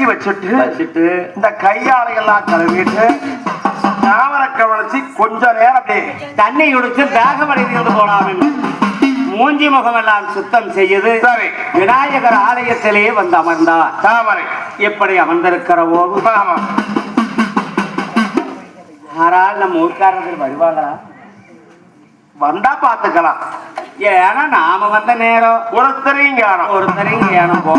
இறக்கி வச்சுட்டு வச்சுட்டு இந்த கையாளை எல்லாம் கழுவிட்டு தாமரை கவனிச்சு கொஞ்ச நேரம் அப்படியே தண்ணி குடிச்சு தாகம் அடைந்து போலாம் என்று மூஞ்சி முகமெல்லாம் சுத்தம் செய்து சரி. விநாயகர் ஆலயத்திலே வந்து அமர்ந்தார். தாமரை எப்படி அமர்ந்திருக்கிற போது ஆமா. யாரால் நம்ம ஊர்க்காரர்கள் வருவாங்களா? வந்தா பாத்துக்கலாம் ஏன்னா நாம வந்த நேரம். ஒருத்தரையும் ஒருத்தரையும் ஏனம் போ.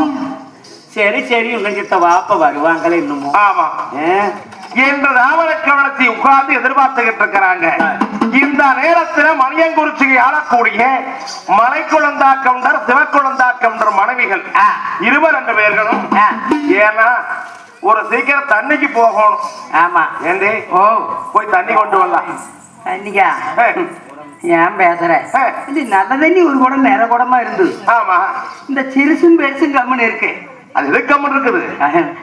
சரி சரி உங்க கிட்ட வாப்ப வருவாங்களே இன்னமும் ஆமா என்று தாமரை கவனத்தை உட்கார்ந்து எதிர்பார்த்துக்கிட்டு இருக்கிறாங்க இந்த நேரத்துல மணியங்குறிச்சிக்கு ஆளக்கூடிய மலைக்குழந்தா கவுண்டர் சிவக்குழந்தா கவுண்டர் மனைவிகள். இருவர் ரெண்டு பேர்களும். ஏன்னா ஒரு சீக்கிரம் தண்ணிக்கு போகணும் ஆமா ஏண்டி ஓ போய் தண்ணி கொண்டு வரலாம் ஏய், ஏன் பேசுற. இது நல்ல தண்ணி ஒரு குடம் நிற குடமா இருந்தது ஆமா இந்த சிறுசும் பெருசும் கம்முன்னு இருக்கு அது இருக்காம இருக்குது.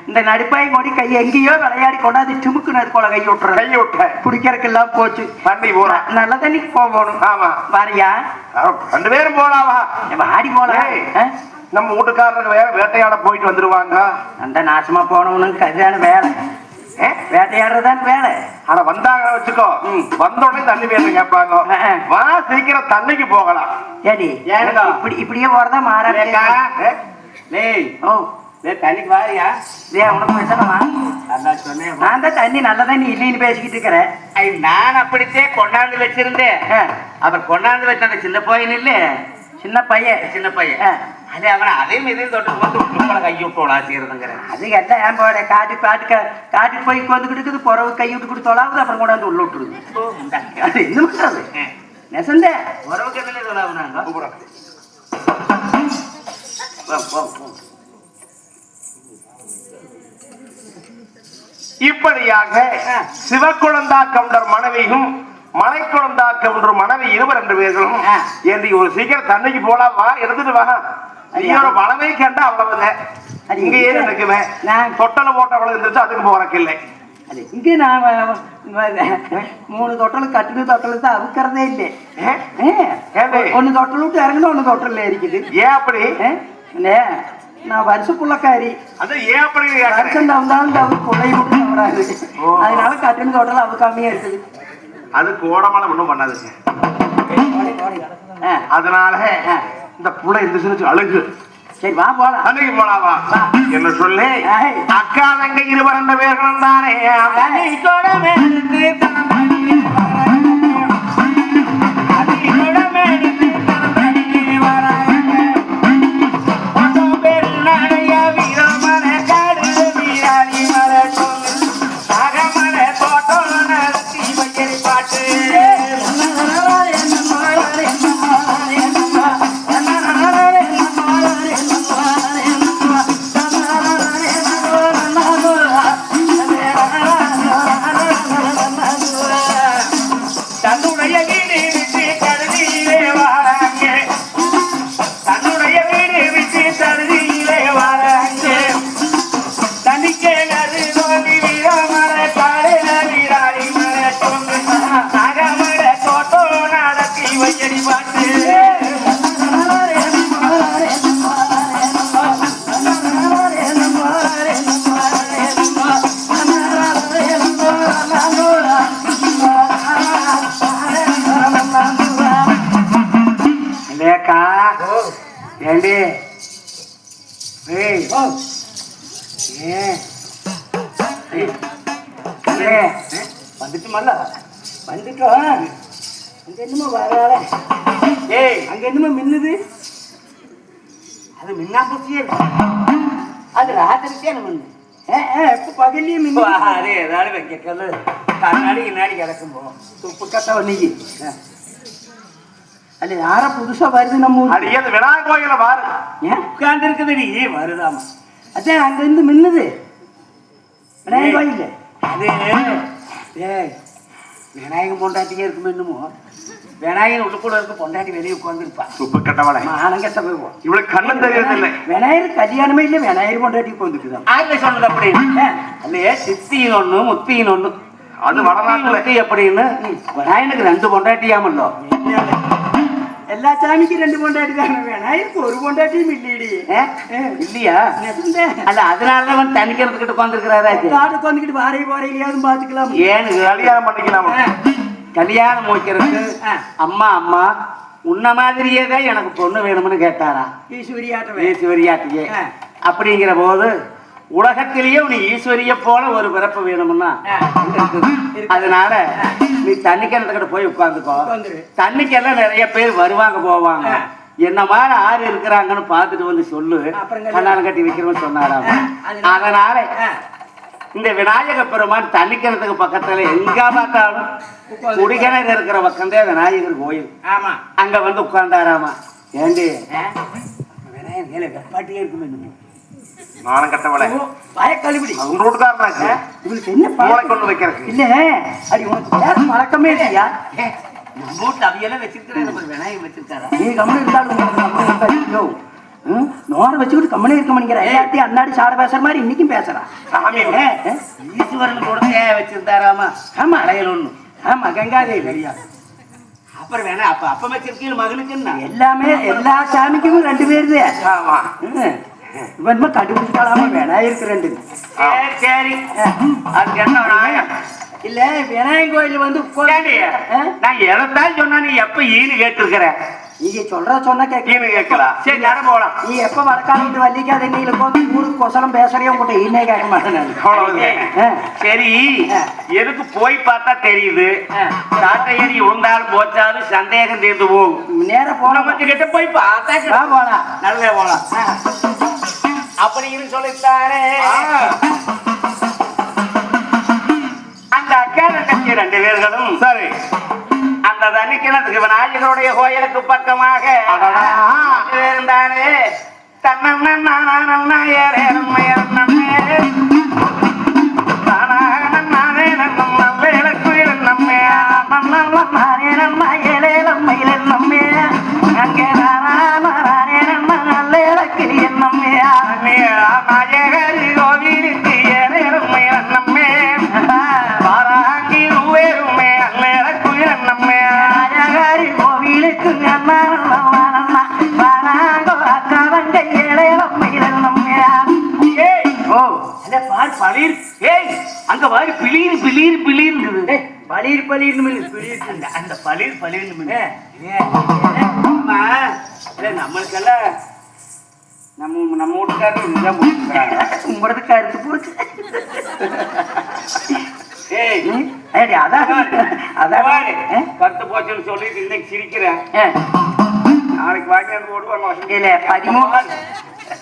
இந்த நடுப்பாய் கொடி கை எங்கேயோ விளையாடி கொண்டாந்து டிமுக்குனது போல கை விட்டுறது கையை விட்ட குடிக்கிறதுக்கெல்லாம் போச்சு. தண்ணி போறா. நல்ல தண்ணிக்கு போகணும். ஆமா. வாரியா? ரெண்டு பேரும் போலாவா? வாடி போலாம்? நம்ம வீட்டுக்காரங்க வேற வேட்டையாட போயிட்டு வந்துருவாங்க. அந்த நாசமா போனவனுக்கு கல்யாண வேலை? வேட்டையாடுறதான் வேலை. ஆனா வந்தாங்க வச்சுக்கோ. வந்த உடனே தண்ணி வேணும் கேட்பாங்க. வா சீக்கிரம் தண்ணிக்கு போகலாம். ஏடி? இப்படி இப்படியே போறதா மாறாக்கா ஏ? லேய் ஓ. தண்ணிக்கு வாரியா? லே உனக்கு பேசணுமா? அதான் சொன்னேன் நான் தான் தண்ணி நல்ல தண்ணி இல்லைன்னு பேசிக்கிட்டு இருக்கிறேன். ஐ, நான் அப்படித்தே கொண்டாந்து வச்சிருந்தேன். அவர் கொண்டாந்து வச்ச அந்த சின்ன பையன் இல்ல. சின்ன பையன். சின்ன பையன். அது அவன் அதையும் இதையும் தொட்டு வந்து உங்களை கைவிட்டோளா செய்யறதுங்கிறேன் அது எல்லாம் ஏன் போட காட்டு காட்டுக்கு போய் வந்துக்கிட்டு இருக்குது புறவு கை விட்டு கொடுத்து தொலாவுது அப்புறம் கொண்டாந்து உள்ள விட்டுருது. அது பண்றது? நெசந்தே. உறவுக்கு என்ன சொல்லாங்க இப்படியாக சிவக்குழந்தா கவுண்டர் மனைவியும் மலைக்குழந்தா கவுண்டர் மனைவி இருவர் ரெண்டு பேர்களும். ஏண்டி ஒரு சீக்கிரம் தண்ணிக்கு போலாம் வா எடுத்துட்டு வா. நீயோட மனமே கண்டா அவ்வளவுதான். இங்கேயே? நினைக்குவேன் நான் தொட்டல போட்ட அவ்வளவு இருந்துச்சு அதுக்கு போறக்கு இல்லை. இங்கே நான் மூணு தொட்டல் கட்டுன தொட்டல் தான் அவுக்கிறதே இல்லை? ஒன்று தொட்டல் விட்டு இறங்கணும் ஒன்று தொட்டல் இருக்குது. ஏன் அப்படி? நான் வருஷ புள்ளக்காரி அது ஏன் அப்படி? வருஷம் தவந்தாலும் தவிர பிள்ளை விட்டு தவறாது. அதனால கட்டுன தொட்டல் அவுக்காமையே இருக்குது அது கோடமால ஒண்ணும் பண்ணாதுங்க. ஆ, அதனால. இந்த புள்ள இருந்துச்சுன்னு அழுகு. சரி வா போலாம். அன்னைக்கு போலாவா என்ன சொல்லி. அக்கா தங்க இருவர் ரெண்டு பேர்களும் தானே. ராத்திரிக்கே மின்னு ஏ ஏ இப்ப பகல்லையே மின்னு அதே ஏதாவது வைக்க கல்லு கண்ணாடி கிண்ணாடி கிடக்கும் போ துப்பு கட்ட நீங்க அல்ல யார புதுசா வருது நம்ம? அடி அந்த விநாயகர் கோயில ஏன் உட்கார்ந்து இருக்குதுடி வருதாமா? அதான் அங்க இருந்து மின்னுது. விநாயகர் கோயில் அது ஏய் விநாயகன் பொண்டாட்டியே இருக்கும் என்னமோ? விநாயகன் உள்ளுக்குள்ள இருக்க பொண்டாட்டி வெளியே உட்காந்துருப்பா துப்பு கட்டவளை. மானங்கட்ட போய் இவளுக்கு கண்ணு தெரியறதில்லை விநாயகர் கல்யாணமே இல்லை விநாயகர் கொண்டாட்டி உட்காந்துக்குதான் ஆயிரத்தி சொன்னது அப்படி. இல்லையே சித்தியின் ஒண்ணு முத்தியின் ஒண்ணு. அது வடநாட்டுல. முத்தி எப்படின்னு விநாயகனுக்கு ரெண்டு பொண்டாட்டியாமல்லோ? எல்லா சாமிக்கும் ரெண்டு பொண்டாட்டி தானே விநாயகருக்கு ஒரு பொண்டாட்டியும் இல்லையடி? இல்லையா? அல்ல அதனாலதான் வந்து தண்ணி கிணத்துக்கிட்ட உட்காந்துருக்கிறாராச்சு காட்டுக்கு வந்துக்கிட்டு வாரை போறையிலையாவது பார்த்துக்கலாம். ஏன்னு கல்யாணம் பண்ணிக்கலாமா? கல்யாணம் வைக்கிறதுக்கு ஆ. அம்மா அம்மா உன்ன மாதிரியே தான் எனக்கு பொண்ணு வேணும்னு கேட்டாரா ஈஸ்வரி ஆட்டவே ஈஸ்வரியாட்டியே. அப்படிங்கிற போது உலகத்திலேயே உனக்கு ஈஸ்வரிய போல ஒரு பிறப்பு வேணும்னா. அதனால நீ தண்ணி கிணத்துக்கிட்ட போய் உட்காந்துக்கோ. தண்ணிக்கெல்லாம் நிறைய பேர் வருவாங்க போவாங்க. என்ன மாதிரி ஆறு இருக்கிறாங்கன்னு பார்த்துட்டு வந்து சொல்லு. கல்யாணம் கட்டி வைக்கிறோம்னு சொன்னாராம். அதனால-. இந்த விநாயக பெருமான் தண்ணி கிணத்துக்கு பக்கத்துல எங்க பார்த்தாலும். குடிக்கிணறு இருக்கிற பக்கம்தான் விநாயகர் கோயில். ஆமா. அங்க வந்து உட்கார்ந்தாராமா? ஏண்டி? விநாயகர் மேல வெப்பாட்டியே இருக்குமே நானும் கட்டவளை. ஓ, வாய கழுவிடி உங்க வீட்டுக்காரனாச்சு இவளுக்கு என்ன மூளை பழக்கம்? கொண்டு வைக்கிறதுக்கு. இல்ல அடி உனக்கு வேற பழக்கமே இல்லையா? நம்ம வீட்டுல அவையெல்லாம் வச்சிருக்கிறேன் விநாயகர் வச்சிருக்காரா? நீ கம்மனு இருந்தாலும் நோர வச்சுக்கிட்டு கம்மனே இருக்க மாட்டேங்கிற. எல்லாத்தையும் அன்னாடி சாட பேசுற மாதிரி இன்னைக்கும் பேசுறா. சாமி ஏ, ஏ, ஈஸ்வரன் கொடுத்தே வச்சிருந்தாராமா? ஆமா. அலையல் ஒண்ணு ஆமா கங்காதேவி. சரியா. அப்புறம் வேணா அப்ப அப்ப வச்சிருக்கீங்க மகனுக்கு எல்லாமே எல்லா சாமிக்கும் ரெண்டு பேருது ஆமா. இவன் கண்டுபிடிச்சாலாம வேணா இருக்கு ரெண்டு. சரி. அதுக்கு என்ன? இல்ல விநாயகர் கோயில் வந்து? நான் எதைத்தான் சொன்னா நீ எப்ப ஈனு கேட்டிருக்கிற? நீங்க சொல்ற சொன்னா கேட்க கேட்கலாம். சரி நட போலாம் நீ எப்ப வடக்கால விட்டு வள்ளிக்காத நீல போது ஊருக்கு கொசலம் பேசுறியோ உங்கள்கிட்ட ஈனே கேட்க மாட்டேன். சரி. எதுக்கு போய் பார்த்தா தெரியுது. சாட்டையடி உண்டாலும் போச்சாலும் சந்தேகம் தீர்ந்து போகும். நேரா போன நம்ம கிட்ட போய் பார்த்தா. போலாம். நல்ல போலாம். அப்படின்னு சொல்லித்தாரே அந்த அக்கா ரெண்டு பேர்களும் சரி. கிணத்துக்கு விநாயகருடைய கோயிலுக்கு பக்கமாக. அடடா. ரெண்டு பேரும் தானே தன்னண்ணா நானா ஏறே நம்ம. ஏறே நானே பளிர். ஏய் அங்க பாரு பிளீர் பிளீர் பிளீர்ங்குது. பளீர் பளீர்னு பளீர். அந்த அந்த பளிர் பளிர்னு ஆமா இல்ல நம்மளுக்கெல்லாம் நம்ம நம்ம வீட்டுக்காரர் இதுதான் முடிச்சுக்கிறாங்க உங்களது கருத்து போச்சு ஏய் அதான். அதான். கருத்து போச்சுன்னு சொல்லிட்டு இன்னைக்கு சிரிக்கிறேன். நாளைக்கு வாங்கி போடுவாங்க. பதிமூணு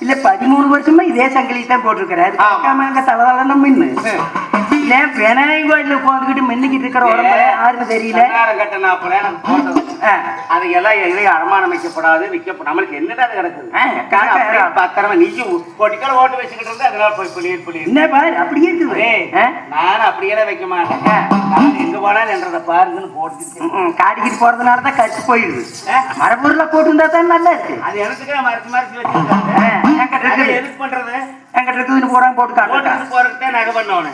இல்ல பதிமூணு வருஷமா இதே சங்கிலி தான் போட்டிருக்கிறாரு. அங்க தலதலன்னு மின்னு. இல்ல விநாயகர் கோயில்ல உட்காந்துக்கிட்டு மின்னிக்கிட்டு இருக்கிற உடம்பு யாருன்னு தெரியல. கட்ட நாற்பது எனக்கு போட்டது ஆ, அது எல்லாம் எதையும் அடமானம் வைக்கப்படாது நம்மளுக்கு என்னடா அது கிடக்குது? பத்திரமா நீயும் பொடிக்கல ஓட்டு வச்சுக்கிட்டு இருந்தா அதனால போய் புளியர் புளியர் என்ன பாரு அப்படியே இருக்குது? நானும் அப்படியே வைக்க மாட்டேன். எங்க போனாலும் என்றத பாருங்கன்னு ம், காடிக்கிட்டு போறதுனால தான் கட்டு போயிடுது மரபொருளை போட்டிருந்தா தான் நல்லா இருக்கு. அது எனக்கு மறைச்சு மறைச்சு வச்சிருக்காங்க. இருக்குது எதுக்கு பண்றது? என்கிட்ட இருக்குதுன்னு போறான் போட்டு போறதுக்கு நகை பண்ணவனு.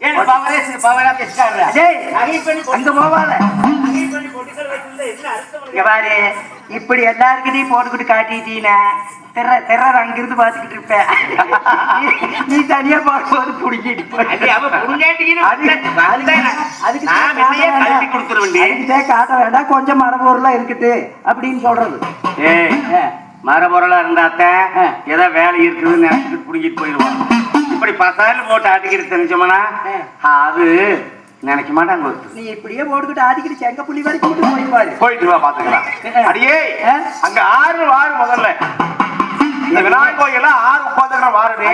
ஏன் பவரே பவரா பேசுறாரு அடேய், நகை பண்ணி அங்க போவாத. நகை பண்ணி பொட்டுக்கள் வச்சிருந்தா என்ன அர்த்தம் இங்க பாரு இப்படி எல்லாருக்கிட்டையும் போட்டுக்கிட்டு காட்டிட்டீனா. தெர தெர்ற அங்கிருந்து பாத்துக்கிட்டு இருப்பேன் நீ- தனியா பார்க்கும்போது வந்தேன். அதுக்கு காட்ட வேண்டாம். கொஞ்சம் மரபொருளா இருக்கட்டு அப்படின்னு சொல்றது. மரபொருளா இருந்தாத்த. ஏதோ வேலை இருக்குதுன்னு நினைச்சிட்டு புடிங்கிட்டு போயிடுவான் இப்படி பசாரில் போட்டு ஆட்டிக்கிட்டு தெரிஞ்சோம்னா. அது நினைக்க மாட்டாங்க ஒருத்தர். நீ இப்படியே போட்டுக்கிட்டு ஆடிக்கிட்டு செங்க புள்ளி வரைக்கும் மட்டும் போய் பாரு போயிட்டு வா பாத்துக்கலாம் அடியே? அங்க ஆறு வாரு முதல்ல இந்த விநாயகர் கோயில்ல ஆறு உட்காந்துக்கிற வாருடி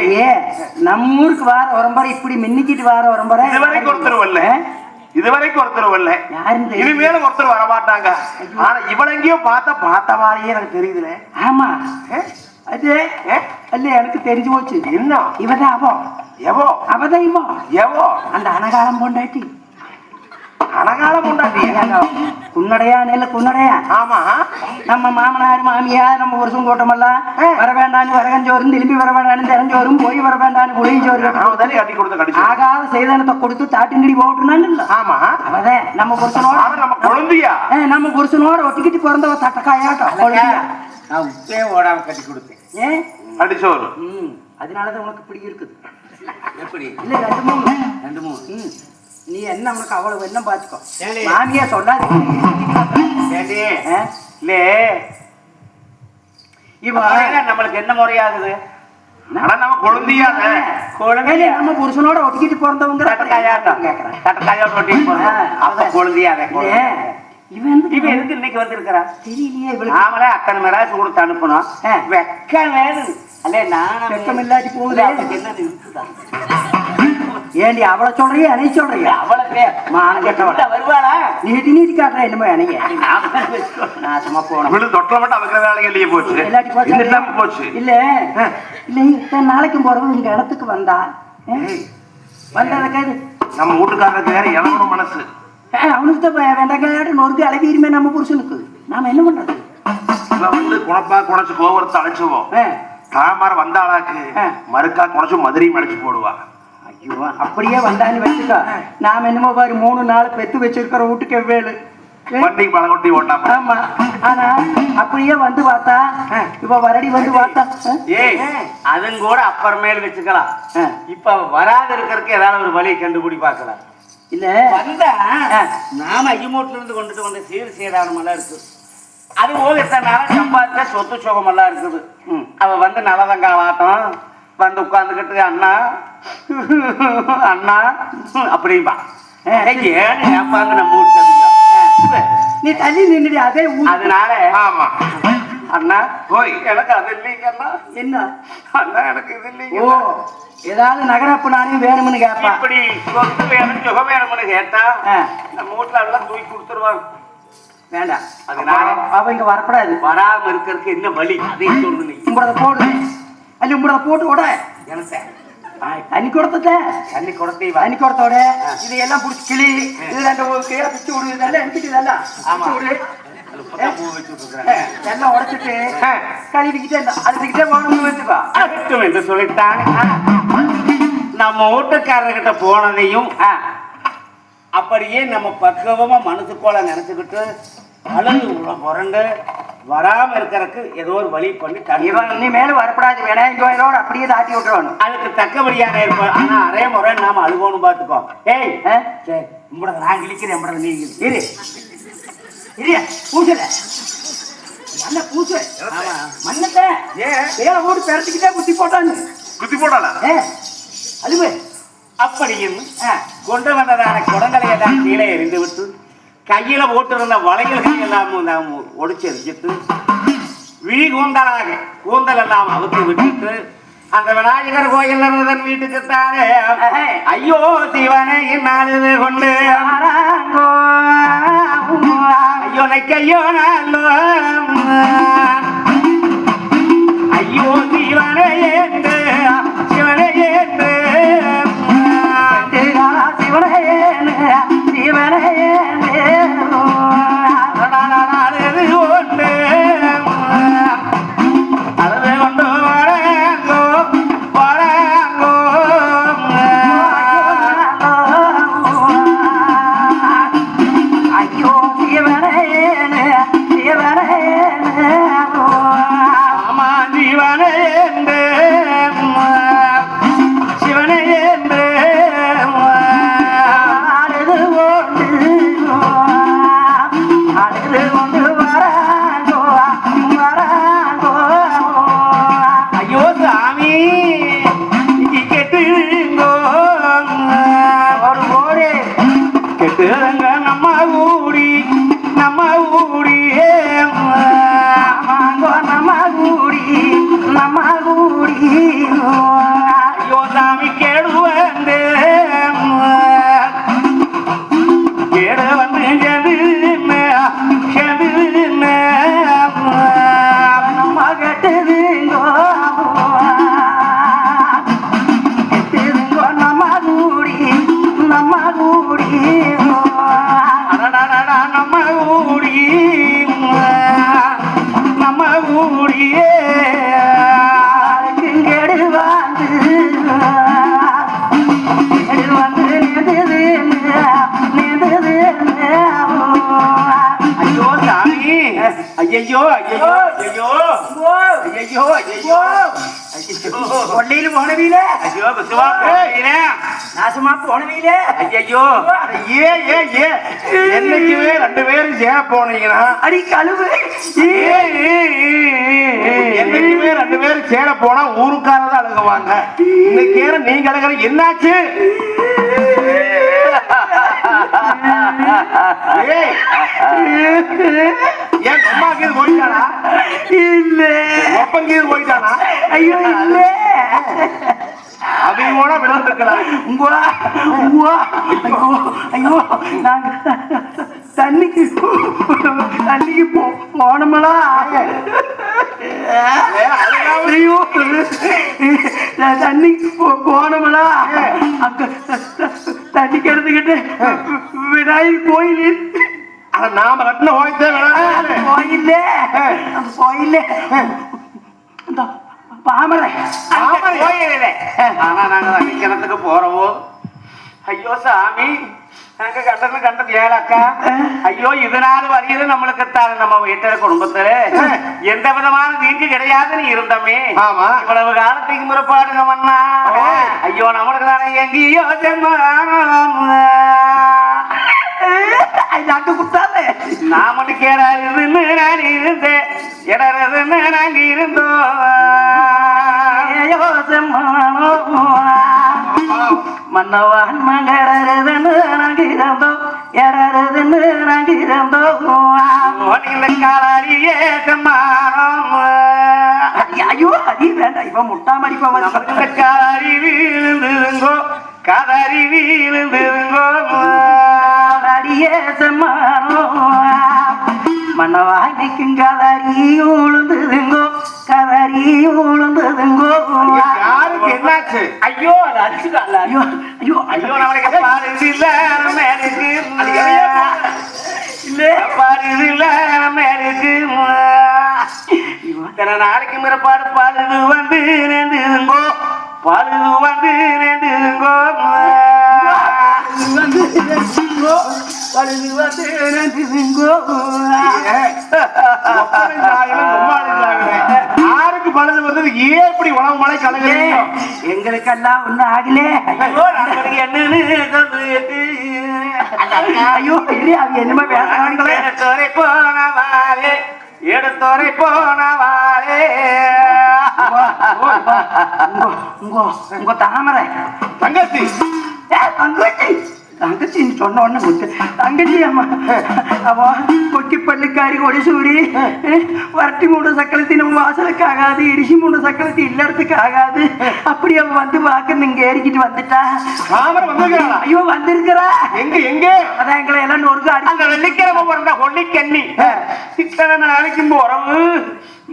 நம்ம ஊருக்கு வார வரம்பரை இப்படி மின்னிக்கிட்டு வார வரம்பரை இதுவரைக்கும் ஒருத்தர் வரல இதுவரைக்கும் ஒருத்தர் வரல. இனிமேலும் ஒருத்தர் வர மாட்டாங்க ஆனா இவள எங்கேயோ பார்த்தா பார்த்த மாதிரியே எனக்கு தெரியுதுல. ஆமா. அது அல்ல எனக்கு தெரிஞ்சு போச்சு. என்ன? இவதான் அவ. எவோ? அவதான் இவன் எவோ? அந்த அனகாலம் பொண்டாட்டி. அனகாலம் உண்டாட்டியா குன்னடையா நெல்ல குன்னடையா? ஆமா. நம்ம மாமனார் மாமியார் நம்ம வருஷம் கூட்டமெல்லாம் வர வேண்டான்னு வரகஞ்சோறும் திரும்பி வர வேண்டான்னு தெரிஞ்சோறும் போய் வர வேண்டான்னு புளியஞ்சோறு அவன் தானே கட்டி கொடுத்த ஆகாத செய்தானத்தை கொடுத்து தாட்டுங்கடி போட்டுனான்னு இல்ல. ஆமா. அவதான் நம்ம புருஷனோட நம்ம குழந்தையா நம்ம புருஷனோட ஒட்டிக்கிட்டு பிறந்தவ தட்டக்காயாட்டம் ஓடாம கட்டி கொடுத்தேன். ஏன் அடிச்சோறு அதனாலதான் உனக்கு இப்படி இருக்குது. எப்படி? இல்ல ரெண்டு மூணு. ரெண்டு மூணு. நீ என்ன உனக்கு அவ்வளவு என்ன பாத்துக்கோ. மாமியா சொல்லாது? இல்லே இவன் நம்மளுக்கு என்ன முறையாகுது? நம்ம குழந்தையாத ஏலே, நம்ம புருஷனோட ஒட்டிக்கிட்டு பிறந்தவங்க தட்டக்காயாட்டம் கேக்குறேன். தட்டக்காயா ரொட்டி அப்ப குழந்தையாக இவன் இவன் எதுக்கு இன்னைக்கு வந்திருக்கிறா? தெரியலையே இவளுக்கு. நாமளே அத்தனை மிராசு கொடுத்து அனுப்பணும். வெக்கம் வேணும். அல்ல நானும் வெக்கம் இல்லாட்டி போகுதே. என்ன இருக்குதா ஏண்டி அவளை சொல்றியா என்னை சொல்றியா? அவளுக்கு மானம் கெட்டவள. வருவாளா? நீட்டி நீட்டி காட்டுற என்னமோ எனக்கு நாசமா போனோம் விழு தொட்டில மட்டும் அவங்க வேலைக்கு இல்லையே போச்சு. இல்லாட்டி போச்சு. இந்த இல்லாம போச்சு. இல்ல. இல்ல இத்தனை போறவங்க இந்த இடத்துக்கு வந்தா? வந்ததுக்கு நம்ம வீட்டுக்காரருக்கு வேற இளவணும் மனசு. அவனுக்கு தான் வேண்டாம் நொறுக்கு அழகிருமே நம்ம புருஷனுக்கு. நாம என்ன பண்றது? வந்து குணப்பா குணச்சு கோவரத்தை அழைச்சுவோம் தாமார வந்தாளாக்கு. மறுக்கா குணச்சு மதுரையும் அழைச்சு போடுவா. ஐயோ அப்படியே வந்தான்னு வச்சுக்கோ. நாம என்னமோ பாரு மூணு நாள் பெத்து வச்சிருக்கிற வீட்டுக்கு வேலு வண்டி பழங்கொட்டி ஓட்டாம. ஆமா. ஆனா அப்படியே வந்து பார்த்தா இப்ப வரடி வந்து பார்த்தா? ஏய் அதுங்க கூட அப்புறமேல் வச்சுக்கலாம். இப்ப வராது இருக்கிறதுக்கு ஏதாவது ஒரு வழியை கண்டுபிடி பார்க்கலாம். இல்ல. வந்தா. நாம ஐயமூட்டில இருந்து கொண்டுட்டு வந்த சீர் சீரானம் எல்லாம் இருக்கு. அது ஓகத்தனால சம்பாதிச்ச சொத்து சுகம் எல்லாம் இருக்குது. அவ வந்து நலதங்கா வாட்டம் வந்து உட்காந்துக்கிட்டு அண்ணா அண்ணா ஏன்னு ஏப்பாங்க நம்ம வீட்டுல நீ தள்ளி நின்னுடி அதே அதனால ஆமா. அண்ணா ஓய். எனக்கு அது இல்லைங்க அண்ணா. என்ன? அண்ணா எனக்கு இது இல்லைங்க ஓ ஏதாவது நகரப்பு நானே வேணும்னு கேட்பா இப்படி சொத்து வேணும் சுகம் வேணும்னு கேட்டா நம்ம வீட்டுல எல்லாம் தூக்கி கொடுத்துருவாங்க. வேண்டாம். அதனால அவ இங்க வரக்கூடாது. வராம இருக்கிறதுக்கு என்ன வழி? அதையும் சொல்லு நீ. உங்களத அல்ல உங்களத போட்டு விட எனக்கு தண்ணி கொடுத்தத தண்ணி கொடுத்தே தண்ணி கொடுத்தோட. இதையெல்லாம் புடிச்சு கிளி இதுல அந்த ஒரு கீழே பிச்சு விடு இதெல்லாம் எடுத்துட்டு இதெல்லாம் ஆமா. விடு. எல்லாம் உடைச்சிட்டு கழுவிக்கிட்டே அதுக்கிட்டே போகணும்னு வச்சுக்கோ அகட்டும் என்று சொல்லிட்டான் நம்ம வீட்டுக்காரர்கிட்ட போனதையும் அப்படியே நம்ம பக்குவமா மனசுக்கோல நினைச்சுக்கிட்டு உள்ள புரண்டு வராம இருக்கறதுக்கு ஏதோ ஒரு வழி பண்ணி இவன் நீ மேல வரக்கூடாது. வேணா இங்க இதோட அப்படியே தாட்டி விட்டுருவானு அதுக்கு தக்கபடியான இருப்போம் ஆனா அரே முறை நாம அழுகணும் பாத்துக்கோ ஏய் உங்களோட நான் கிழிக்கிறேன் உங்களோட நீ. இரு. இரு பூசல நல்ல பூசு ஆமா. மண்ணத்தை ஏன் வேலை ஓடி பெறத்துக்கிட்டே குத்தி போட்டாங்க குத்தி போடல ஏ அழுவு அப்படியும் கொண்டு வந்ததான குடங்களை எல்லாம் கீழே எறிந்து விட்டு கையில போட்டிருந்த வளையல்கள் எல்லாம் நாம் ஒடிச்சு எரிஞ்சிட்டு விழி கூந்தலாக கூந்தல் எல்லாம் அவுத்து விட்டுட்டு அந்த விநாயகர் கோயில் இருந்ததன் வீட்டுக்கு தானே ஐயோ சிவனை நாளுது கொண்டு ஐயோ நைக்கையோ நாளோ. ஐயோ சிவனை என்று போனீங்கன்னா அடி கழுவு ஏ, ஏ, ஏ, ஏ, என்னைக்குமே ரெண்டு பேரும் சேர போனா ஊருக்காரதான் அழுகுவாங்க. இன்னைக்கு ஏன் நீங்க அழுகிற என்னாச்சு? ஏன் அம்மாக்கு போயிட்டானா இல்ல. ஒப்பங்க இது போயிட்டானா? ஐயோ இல்ல. அவங்க கூட விழுந்துருக்கலாம். உங்க ஐயோ ஐயோ நாங்க தண்ணிக்கு தண்ணிக்கு போ. போனோமலா. ஐயோ. தண்ணிக்கு போ- போனோமலா. அங்க தண்ணி கிடந்துக்கிட்டு விநாயகர் கோயில். நாம கட்டின கோயில்ல. அந்த கோயில்ல. இந்த பாமரை. அங்க. கோயிலே. ஆனா நாங்க அந்த கிணத்துக்கு போறவோ ஐயோ சாமி. நாங்க கண்டது கண்டது ஏழாக்கா ஐயோ இதனால வரையிலும் நம்மளுக்கு தான் நம்ம வீட்டுல குடும்பத்துல எந்த விதமான தீங்கு கிடையாதுன்னு இருந்தோமே ஆமா. இவ்வளவு காலத்துக்கு முறைப்பாடுங்க மண்ணா ஐயோ நம்மளுக்கு தானே எங்கேயோ நாட்டு குத்தாலே நான் மட்டும் கேடாதுன்னு நான் இருந்தேன் இடறதுன்னு நாங்க இருந்தோம் யோசமானோ மன்னவான் இருந்தோம் எறதுன்னு நாங்க இருந்தோம் இந்த காலாடியே சம்மானம் ஐயோ அடி வேண்டாம் இவன் முட்டா மடிப்பா நமக்கு காலாடி வீழ்ந்துருங்கோ காதாரி வீழ்ந்துருங்கோ அடியே சம்மானோ மன்னவாய்க்கும் கதறி உளுந்துதுங்கோ கதறி உளுந்துதுங்கோ என்னாச்சு ஐயோ அது அடிச்சுக்கல ஐயோ ஐயோ ஐயோ நம்மளுக்கு இல்ல மேலுக்கு இல்ல. இல்ல மேலுக்கு இத்தனை நாளைக்கு மிரப்பாடு பாடுது வந்து நேர்ந்துங்கோ பாடுது வந்து நேர்ந்துங்கோ பழுது வந்து நன்றிங்கோ. ஏன் இப்படி உணவு மலை கலங்குறீங்க? எங்களுக்கெல்லாம் ஒண்ணு ஆகலே. ஐயோ இல்லையா அது என்னமோ பேசுறாங்களே. எடுத்தோரை போனவாரே எடுத்தோரை போனவாரே உங்க உங்க தாமரை. தங்கச்சி. தங்கச்சி. தங்கச்சி நீ சொன்ன உடனே முத்து தங்கச்சி அம்மா அவ கொட்டி பல்லுக்காரி கொடி சூடி வரட்டி மூணு சக்கலத்தி நம்ம வாசலுக்கு ஆகாது இடிசி மூணு சக்கலத்தி இல்லறதுக்கு ஆகாது அப்படி அவ வந்து பார்க்க இங்க ஏறிக்கிட்டு வந்துட்டா. தாமரை வந்திருக்கிறாளா? ஐயோ வந்திருக்கிறா. எங்க எங்க? அதான் எங்களை எல்லாம் நொறுக்கு அந்த வெள்ளிக்கிழமை பிறந்த கொல்லிக்கண்ணி. இத்தனை நாளைக்கு போறவு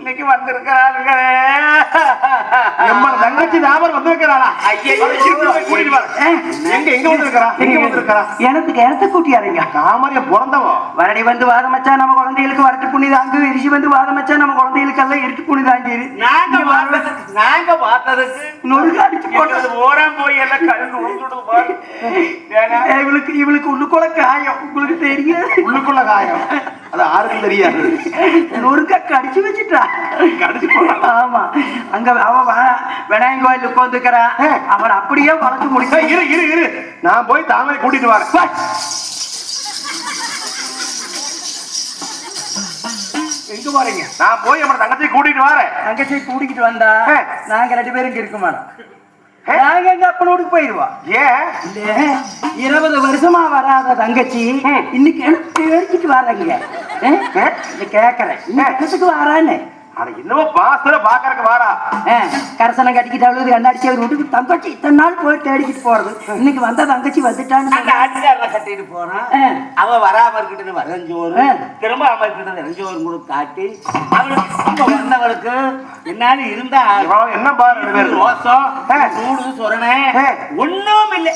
இன்னைக்கு வந்திருக்கிறாளுங்க எம்மா தங்கச்சி தாமரை வந்திருக்கிறாளா. கூட்டிட்டு வர ஏ, எங்க எங்க வந்திருக்கிறா? எங்க வந்திருக்கிறா? எனக்கு கூட்டியாருங்க தாமரைய பிறந்தவோ. வரடி வந்து வாதம் வச்சா நம்ம குழந்தைகளுக்கு வரட்டு புண்ணி தாங்கு. இரிசி வந்து வாதம் வச்சா நம்ம குழந்தைகளுக்கு எல்லாம் இருட்டு புண்ணி தாங்கிரு. நாங்க நாங்க பார்த்ததுக்கு நொறுக்கு அடிச்சு போட்டது. ஓரம் போய் எல்லாம் கழுந்து இவளுக்கு இவளுக்கு உள்ளுக்குள்ள காயம். உங்களுக்கு தெரியாது. உள்ளுக்குள்ள காயம். அது யாருக்கும் தெரியாது. நொறுக்க கடிச்சு வச்சுட்டா. ஆமா. அங்க அவன் விநாயகர் கோயில் உட்காந்துக்கிறா அவன் அப்படியே வளர்த்து முடிக்க இரு இரு இரு. நான் போய் தாமரை கூட்டிட்டு வரேன். எங்க போறீங்க? நான் போய் நம்ம தங்கச்சி கூட்டிட்டு வரேன். தங்கச்சி கூட்டிக்கிட்டு வந்தா. நாங்க ரெண்டு பேரும் இங்க இருக்க மாட்டோம். நாங்க எங்க அப்பனோடுக்கு போயிருவா? ஏன் இருபது வருஷமா வராத தங்கச்சி. இன்னைக்கு எனக்கு எடுத்துட்டு வர்றீங்க. கேக்குறேன். இன்னத்துக்கு வரான்னு அட என்னவோ பாசத்துல பாக்கறதுக்கு வாரா கரசனை கட்டிக்கிட்டு அவ்வளவு வீட்டுக்கு தங்கச்சி இத்தனை நாள் போய் தேடிக்கிட்டு போறது இன்னைக்கு வந்த தங்கச்சி வந்துட்டான்னு கட்டிட்டு போறான். அவ வராம இருக்கட்டுன்னு வரஞ்சோறு. திரும்ப அவ இருக்கட்டு வரஞ்சோறு கூட காட்டி அவளுக்கு வந்தவளுக்கு என்னால இருந்தா என்ன பாரு. ரோசம். சூடு சொரணை. ஒண்ணும் இல்ல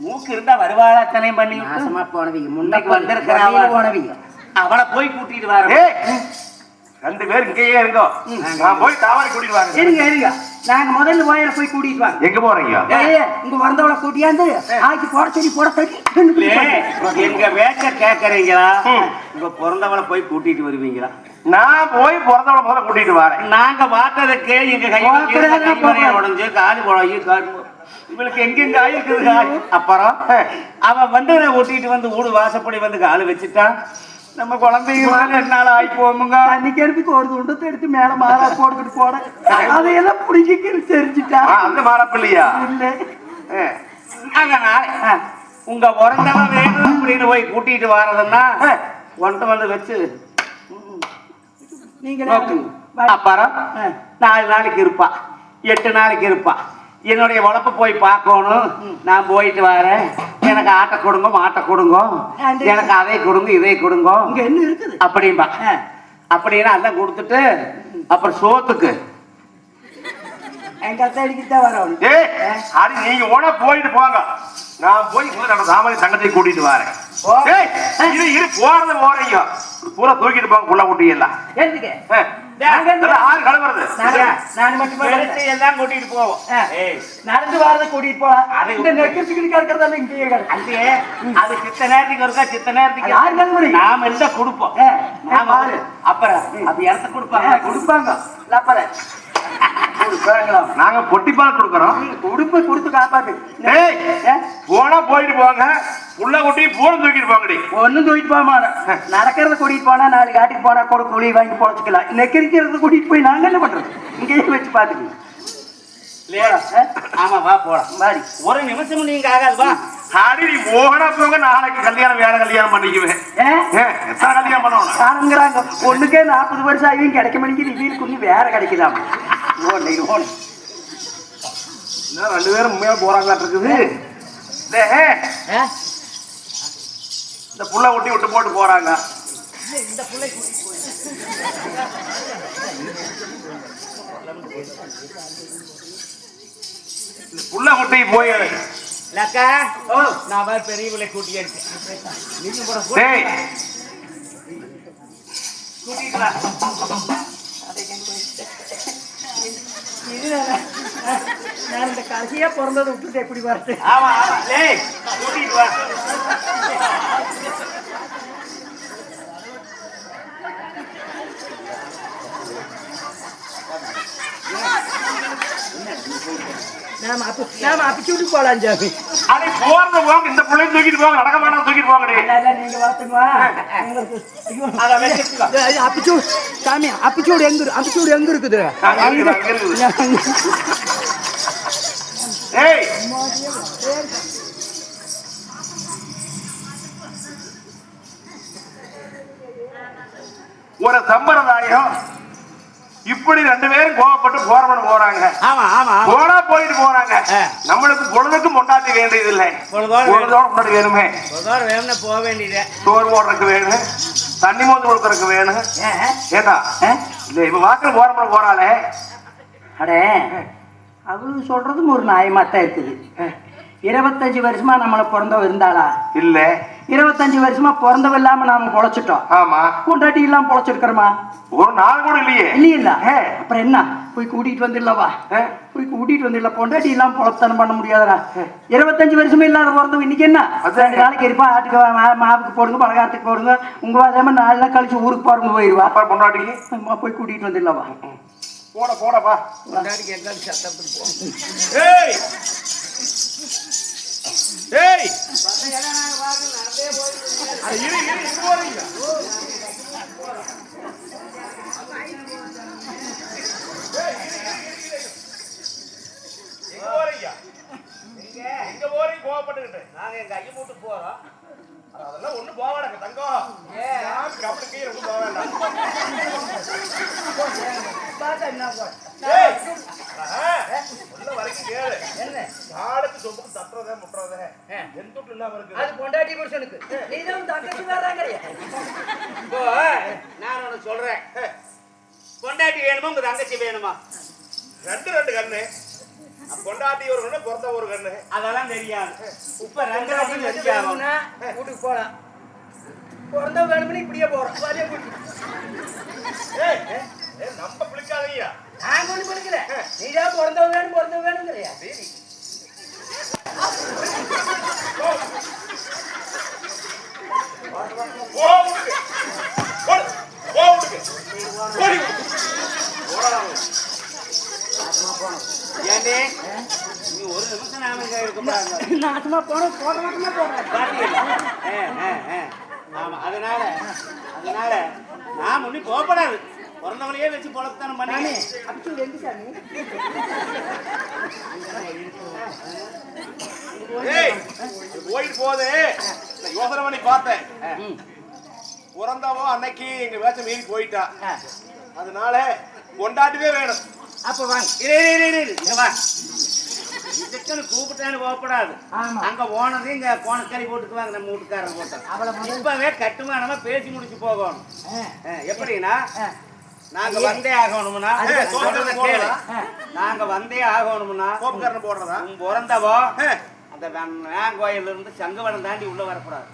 மூக்கு இருந்தா வருவாளாத்தனை பண்ணி நாசமா போனவங்க முன்னைக்கு வந்திருக்கிறா வந்திருக்கிறா அவ. போனவங்க அவளை போய் கூட்டிட்டு வர ரெண்டு பேரும் இங்கேயே இருங்கோ நான் போய் தாமரை கூட்டிட்டு வரேன் இருங்க இருங்க. நாங்க முதல்ல போயில போய் கூட்டிட்டு வாங்க. எங்க போறீங்க? ஏய், இங்க வந்தவளை கூட்டியாந்து ஆக்கி போட சொல்லி போட சொல்லி எங்க வேச்ச கேக்குறீங்களா? உங்க பிறந்தவளை போய் கூட்டிட்டு வருவீங்களா? நான் போய் பிறந்தவள முதல்ல கூட்டிட்டு வரேன். நாங்க பார்த்ததுக்கு எங்க கை. உடஞ்சு போய் காலு. போ- இவளுக்கு எங்கெங்க ஆயிருக்குது அப்புறம் அவன் வந்து ஓட்டிட்டு வந்து ஊடு வாசப்படி வந்து காலு வச்சுட்டா. நம்ம குழந்தைங்க என்னால ஆகி போமுங்க அன்னைக்கு எனக்கு ஒரு துண்டத்தை எடுத்து மேல மாறா போட்டுக்கிட்டு போட. அதையெல்லாம் பிடிக்க தெரிஞ்சுட்டா? அந்த மாறப்பிள்ளையா இல்லை. ஆ. அதனால உங்க பிறந்தவன் வேணும் அப்படின்னு போய் கூட்டிட்டு வரதுன்னா கொண்டு வந்து வச்சு. நீங்க. அப்புறம். நாலு நாளைக்கு இருப்பா. எட்டு நாளைக்கு இருப்பா. என்னுடைய உழப்ப போய் பார்க்கணும். நான் போயிட்டு வரேன். எனக்கு ஆட்டை கொடுங்க மாட்டை கொடுங்க. எனக்கு அதை கொடுங்க இதை கொடுங்க. இங்க என்ன இருக்குது? அப்படிம்பா ஆ. அப்படின்னு எல்லாம் கொடுத்துட்டு அப்புறம் சோத்துக்கு. எங்க அத்தை அடிக்கிட்டு வரணும் ஏய் அது நீங்க போயிட்டு போங்க. நான் போய் நம்ம சாமானி தங்கத்தை கூட்டிட்டு வரேன். ஏய் இரு போறது போறீங்க. பூரா தூக்கிட்டு போங்க புள்ள குட்டி எல்லாம் எல்லாம் கூட்டிட்டு போவோம் நடந்து வரத கூட்டிட்டு போலாம் அது- இந்த நெக்கத்துக்கு கிடக்கிறதால இங்கேயே அது அது சித்த நேரத்துக்கு இருக்கா சித்த நேரத்துக்கு? நாம இருந்தா கொடுப்போம். அப்புறம் அது இடத்த கொடுப்பாங்க. கொடுப்பாங்க. கொடுப்பாங்களா நாங்க பொட்டிப்பால் கொடுக்கறோம். உடுப்பு கொடுத்து காப்பாத்து? போனா போயிட்டு போங்க. புள்ள குட்டி பூரா தூக்கிட்டு போங்கடி. ஒண்ணும் தூக்கிட்டு போக மாட்டோம். நடக்கிறத கூட்டிட்டு போனா நாலு காட்டுக்கு போனா கூட கூலி வாங்கி பொழைச்சிக்கலாம் நெக்கரிக்கிறத கூட்டிட்டு போய் நாங்க என்ன பண்றது? இங்கேயே வச்சு பாத்துக்கலாம் இல்லையா? ஆமா வா போலாம். மாறி ஒரு நிமிஷம் நீங்க ஆகாது வா. அடி நீ போனா போங்க நாளைக்கு கல்யாணம் வேற கல்யாணம் பண்ணிக்குவேன். எத்தனை கல்யாணம் பண்ணணும் காணுங்கிறாங்க ஒண்ணுக்கே நாற்பது வருஷம் ஆகியும் கிடைக்க மணிக்கு ரிவீல் குஞ்சு வேற கிடைக்குதாம். ஓடலை ரெண்டு பேரும் உண்மையா போறாங்களாட்டு இருக்குது இந்த புள்ள ஒட்டி விட்டு போட்டு போறாங்க. இந்த புள்ள குட்டி போய் லக்கா நான் வேற பெரிய விலை கூட்டியே இருக்கேன் நீங்க கூட போ- டேய். கூட்டிட்டு வா. இது நான் இந்த கடைசியா பிறந்ததை விட்டுட்டு எப்படி வரது ஆமா ஆமா. கூட்டிட்டு வா. நாம அப்ப நாம அப்பி சுட்டு போலாம் ஜாமி அடி போறது போங்க இந்த புள்ளைய தூக்கிட்டு போங்க நடக்க வேணாம் தூக்கிட்டு போங்கடி நீங்க வாத்துமா உங்களுக்கு ஐயோ அத வச்சுக்கோ அப்பிச்சூடு சாமி அப்பிச்சூடு எங்க அப்பிச்சூடு எங்க இருக்குது. ஏய் ஒரு சம்பிரதாயம் இப்படி ரெண்டு பேரும் கோவப்பட்டு போறவன் போறாங்க. ஆமா ஆமா. போனா போயிட்டு போறாங்க. நம்மளுக்கு பொழுதுக்கு பொண்டாட்டி வேண்டியது இல்லை. பொழுதோட முன்னாடி வேணுமே. வேணும்னா போக வேண்டியது. சோறு போடுறதுக்கு வேணும். தண்ணி மோந்து கொடுக்கறதுக்கு வேணும். ஏண்டா? இல்ல இவ வாக்கில் போறப்பட போறாளே. அடே அவரு சொல்றதும் ஒரு நியாயமாத்தான் இருக்குது. இருபத்தஞ்சு வருஷமா நம்மளை பிறந்தவ இருந்தாளா? இல்ல. இருபத்தஞ்சு வருஷமா பிறந்தவ இல்லாம நாம பொழைச்சிட்டோம். ஆமா. கொண்டாட்டி இல்லாம பொழைச்சிருக்கிறோமா? ஒரு நாள் கூட இல்லையே. இல்லையில்ல. ஆ. அப்புறம் என்ன? போய் கூட்டிட்டு வந்துடலவா. போய் கூட்டிட்டு வந்துடல. பொண்டாட்டி இல்லாம பொழத்தனம் பண்ண முடியாதுடா. இருபத்தஞ்சு வருஷமே இல்லாத பிறந்தவங்க இன்னைக்கு என்ன. ரெண்டு நாளைக்கு இருப்பா ஆட்டுக்கு மாவுக்கு போடுங்க பலகாரத்துக்கு போடுங்க. உங்க வாதாம நாலு நாள் கழிச்சு ஊருக்கு போறவங்க போயிருவா. அப்பா பொண்டாட்டிக்கு அம்மா போய் கூட்டிட்டு வந்துடலவா? போட போடப்பா. கொண்டாடிக்கு எல்லாம் சத்தப்பட்டு போ ஏய் ஏய் அட, இரு, இரு, இரு போறீங்க. எங்க போறீங்க? போறீங்க கோவப்பட்டுக்கிட்டு? நாங்க எங்க ஐயா மூட்டு போறோம் அதெல்லாம் ஒண்ணும் போக வேண்டாங்க, தங்கம். யாரும் கப்பலுக்கு கீழே ஒண்ணும் போக வேண்டாம். ஏய், எந்த வீட்டுல இல்லாம? அது பொண்டாட்டி புருஷனுக்கு. நீ தான் தங்கச்சி வர்றாங்கறியா இப்போ நான் ஒண்ணு சொல்றேன். கொண்டாட்டி வேணுமா உங்க தங்கச்சி வேணுமா? ரெண்டு ரெண்டு கண்ணு. கொண்டாட்டி ஒரு கண்ணு பிறந்த ஒரு கண்ணு. அதெல்லாம் தெரியாது. இப்ப ரெண்டு தெரியாம வீட்டுக்கு போலாம். பிறந்த வேணும்னு இப்படியே போறோம். ஏய், நம்ம பிடிக்காதீங்க நான் ஒண்ணு படிக்கல நீ தான் பிறந்தவ வேணும் பிறந்தவ வேணுங்கிறியா? நாசமா போனோம் போட மாட்டமா போடுறேன் அதனால அதனால நான் ஒன்றும் கோப்படாது பிறந்தவளையே வச்சு பொழத்தான பண்ணி? அப்படி எங்க சாமி? போயிட்டு நான் யோசனை பண்ணி பார்த்தேன். பிறந்தவோ அன்னைக்கு எங்க வேஷம் மீறி போயிட்டா. அதனால கொண்டாட்டவே வேணும். அப்ப வாங்க. இதுக்குன்னு கூப்பிட்டான்னு போகக்கூடாது ஆமா. அங்க போனது இங்க கோணக்கறி போட்டுக்குவாங்க நம்ம வீட்டுக்காரர் போட்டோம் இப்பவே கட்டுமானமா பேசி முடிச்சு போகணும். எப்படின்னா நாங்க வந்தே ஆகணும்னா. நாங்க வந்தே ஆகணும்னா கோப்புக்காரன் போடுறதா? பிறந்தவோ. அந்த வேங்கோயில இருந்து சங்கவனம் தாண்டி உள்ள வரக்கூடாது.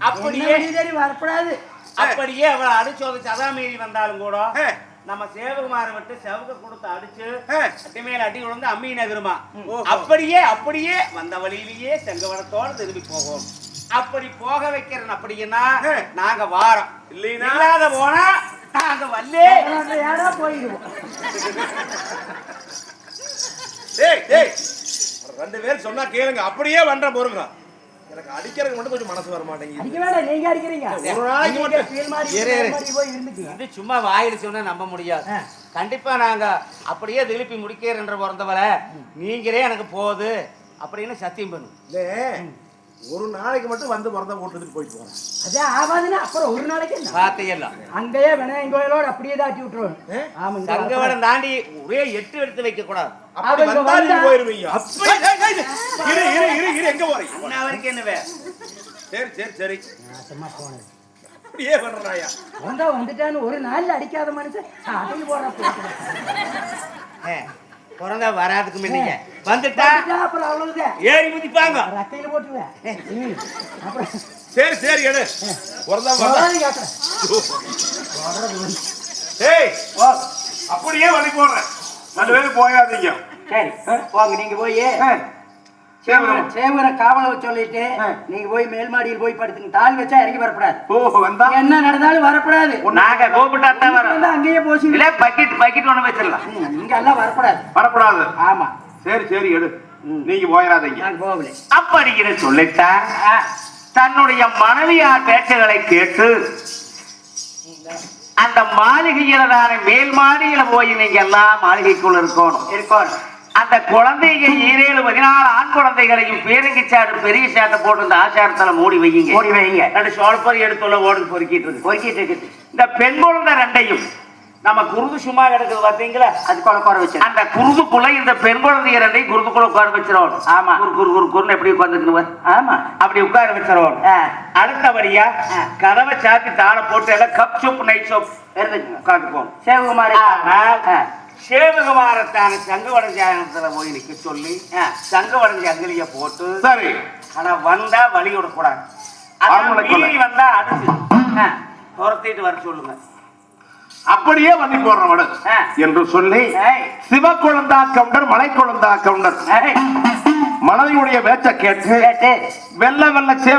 அப்படியே வரக்கூடாது. அப்படியே அவளை அடிச்சு ஒரு சதா மீறி வந்தாலும் கூட. நம்ம சேவகுமாரை விட்டு செவக கொடுத்து அடிச்சு ஆ. அட்டி மேல அடி விழுந்து அம்மி நகருமா. அப்படியே அப்படியே வந்த வழியிலேயே செங்கவனத்தோட திரும்பி போகும். அப்படி போக வைக்கிறேன் அப்படின்னா. நாங்க வாரோம். இல்லைன்னா? இல்லாத போனா நாங்க வல்லே ஏடா போயிடுவோம் டேய் டேய். ரெண்டு பேர் சொன்னா கேளுங்க. அப்படியே பண்றேன் பொறுங்க. எனக்கு அடிக்கிறதுக்கு மட்டும் கொஞ்சம் மனசு வர மாட்டேங்குது. அடிக்க நீங்க அடிக்கிறீங்க. ஒரு நாளைக்கு மட்டும். மாதிரி இது சும்மா வாயில சொன்னா நம்ப முடியாது. கண்டிப்பா நாங்க அப்படியே திருப்பி முடிக்கிறன்ற பிறந்தவளை. நீங்களே எனக்கு போகுது அப்படின்னு சத்தியம் பண்ணு ஒரு நாளைக்கு மட்டும் வந்து பிறந்த போட்டுட்டு போயிட்டு போறேன். அதான் ஆகாதுன்னா அப்புறம் ஒரு நாளைக்கு என்ன? வார்த்தையெல்லாம் அங்கேயே விநாயகன் கோயிலோட அப்படியே தாட்டி விட்டுருவோம் ஆமா இங்க வரக்கூடாது. சங்கவனம் தாண்டி ஒரே எட்டு எடுத்து வைக்க கூடாது சரி சரி சரி. அப்படியே வந்தா வந்துட்டான்னு ஒரு நாள்ல அடிக்காத மனுஷன் அடைஞ்சு போடுற பிறந்தா வராதுக்கு முன்னீங்க வந்துட்டா அப்புறம் அவ்வளவுதான். ஏறி குதிப்பாங்க. ரக்கையில போட்டுருவேன். சரி சரி எடு. பிறந்தா வராது. ஏய் அப்படியே வழி போடுறேன். ரெண்டு பேரும் போயாதீங்க. சரி போங்க நீங்க போய் சேவகரை காவலை சொல்லிட்டு நீங்க போய் மேல் மாடியில் போய் படுத்துங்க தாள் வச்சா இறங்கி வரக்கூடாது. ஓ வந்தா? என்ன நடந்தாலும் வரக்கூடாது. நாங்க கூப்பிட்டா தான் வந்து அங்கேயே போச்சு. இல்ல பக்கெட் பக்கெட் ஒண்ணு வச்சிடலாம். நீங்க எல்லாம் வரக்கூடாது. ஆமா. சரி சரி எடு. நீங்க போயிடாதீங்க. போகல. அப்படிங்கிற சொல்லிட்டான் தன்னுடைய மனைவியார் பேச்சுகளை கேட்டு அந்த மாளிகையில தானே மேல் மாடியில போய் நீங்க எல்லாம் மாளிகைக்குள்ள இருக்கணும். இருக்கோம் அந்த குழந்தைங்க ஈரேழு பதினாலு ஆண் குழந்தைகளையும் பேருங்கி சாட்டு பெரிய சாட்டை போட்டு இந்த ஆச்சாரத்துல மூடி வையுங்க. மூடி வைங்க. ரெண்டு சோழப்பரி எடுத்துள்ள ஓடு பொறுக்கிட்டு இருக்கு போய்கிட்டு இருக்குது. இந்த பெண் குழந்தை ரெண்டையும் நம்ம குருது சும்மா கிடக்குது பாத்தீங்களா? அது கொலை குறை வச்சு அந்த குருதுக்குள்ள இந்த பெண் குழந்தைய ரெண்டையும் குருதுக்குள்ள உட்கார வச்சிருவோம். ஆமா. குரு குரு குரு குருன்னு எப்படி உட்காந்துக்கணும் ஆமா. அப்படி உட்கார வச்சிருவோம். ஆ. அடுத்தபடியா. கதவை சாத்தி தாளை போட்டு எல்லாம் கப் சோப் நைட் சோப் இருந்துக்குங்க உட்காந்துக்குவோம். சேவகுமாரி. சேவகுமாரத்தான சங்கவடஞ்சாயனத்துல போய் நிக்க சொல்லி சங்கவடஞ்ச அங்கலிய போட்டு சரி. ஆனா வந்தா வழி விடக்கூடாது. மீறி வந்தா அடுத்து துரத்திட்டு வர சொல்லுங்க. அப்படியே வந்து ஆ. என்று சொல்லி சிவக்குழந்தா கவுண்டர் மலை குழந்தா கவுண்டர் மனைவியுடைய பேச்ச கேட்டு. வெள்ள வெள்ள சேவை